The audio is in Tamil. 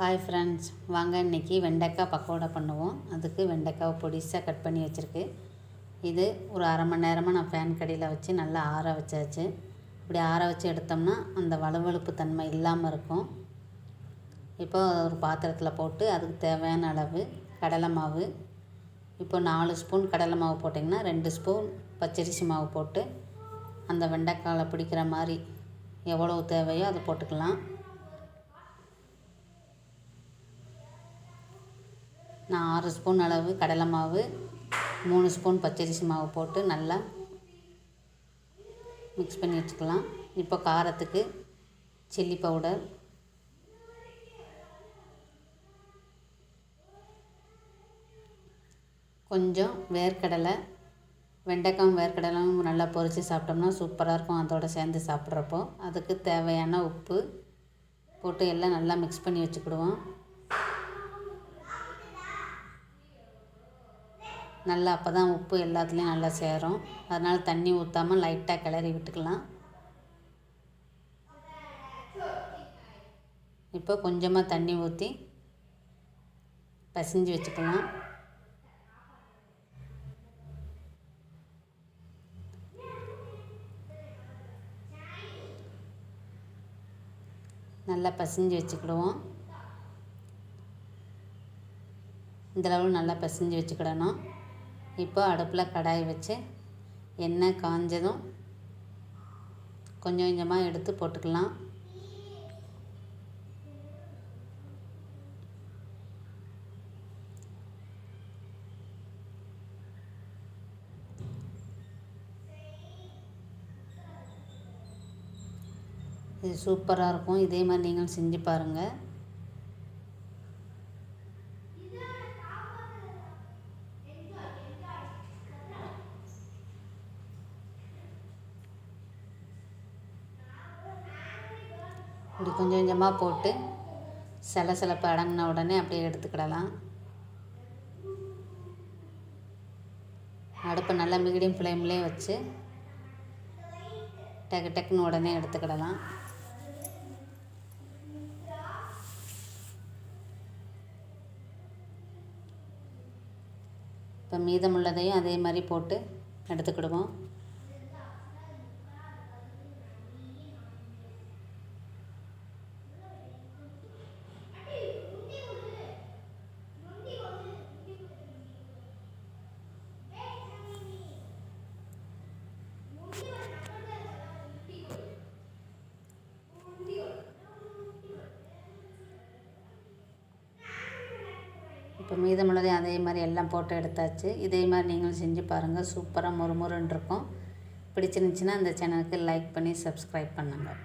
ஹாய் ஃப்ரெண்ட்ஸ் வாங்க இன்றைக்கி வெண்டைக்காய் பக்கோடா பண்ணுவோம். அதுக்கு வெண்டைக்காவை பொடிசாக கட் பண்ணி வச்சுருக்கு. இது ஒரு அரை மணி நேரமாக நான் ஃபேன் கடையில் வச்சு நல்லா ஆற வச்சாச்சு. இப்படி ஆற வச்சு எடுத்தோம்னா அந்த வளவழுப்பு தன்மை இல்லாமல் இருக்கும். இப்போ ஒரு பாத்திரத்தில் போட்டு அதுக்கு தேவையான அளவு கடலை மாவு. இப்போ நாலு ஸ்பூன் கடலை மாவு போட்டிங்கன்னா ரெண்டு ஸ்பூன் பச்சரிசி மாவு போட்டு அந்த வெண்டைக்காயில் பிடிக்கிற மாதிரி எவ்வளவு தேவையோ அதை போட்டுக்கலாம். நான் ஆறு ஸ்பூன் அளவு கடலை மாவு மூணு ஸ்பூன் பச்சரிசி மாவு போட்டு நல்லா மிக்ஸ் பண்ணி வச்சுக்கலாம். இப்போ காரத்துக்கு சில்லி பவுடர் கொஞ்சம் வேர்க்கடலை வெண்டைக்காயும் வேர்க்கடலையும் நல்லா பொரித்து சாப்பிட்டோம்னா சூப்பராக இருக்கும். அதோடு சேர்ந்து சாப்பிட்றப்போ. அதுக்கு தேவையான உப்பு போட்டு எல்லாம் நல்லா மிக்ஸ் பண்ணி வச்சுக்கிடுவோம். நல்லா அப்போ தான் உப்பு எல்லாத்துலேயும் நல்லா சேரும். அதனால் தண்ணி ஊற்றாமல் லைட்டாக கிளறி விட்டுக்கலாம். இப்போ கொஞ்சமாக தண்ணி ஊற்றி பசிஞ்சு வச்சுக்கலாம். நல்லா பசிஞ்சு வச்சுக்கிடுவோம். இந்தளவு நல்லா பசிஞ்சு வச்சுக்கிடணும். இப்போ அடுப்பில் கடாய் வச்சு எண்ணெய் காஞ்சதும் கொஞ்சம் கொஞ்சமாக எடுத்து போட்டுக்கலாம். இது சூப்பராக இருக்கும். இதே மாதிரி நீங்களும் செஞ்சு பாருங்கள். இப்படி கொஞ்சம் கொஞ்சமாக போட்டு சில சிலப்பு அடங்கின உடனே அப்படியே எடுத்துக்கிடலாம். அடுப்பை நல்லா மீடியம் ஃப்ளேம்லேயே வச்சு டக்கு டக்குன்னு உடனே எடுத்துக்கிடலாம். இப்போ மீதமுள்ளதையும் அதே மாதிரி போட்டு எடுத்துக்கிடுவோம். இப்போ மீதமுள்ளதையும் அதே மாதிரி எல்லாம் போட்டு எடுத்தாச்சு. இதே மாதிரி நீங்களும் செஞ்சு பாருங்கள் சூப்பராக முறுமுறுன்னு இருக்கும். பிடிச்சிருந்துச்சின்னா அந்த சேனலுக்கு லைக் பண்ணி சப்ஸ்கிரைப் பண்ணுங்கள்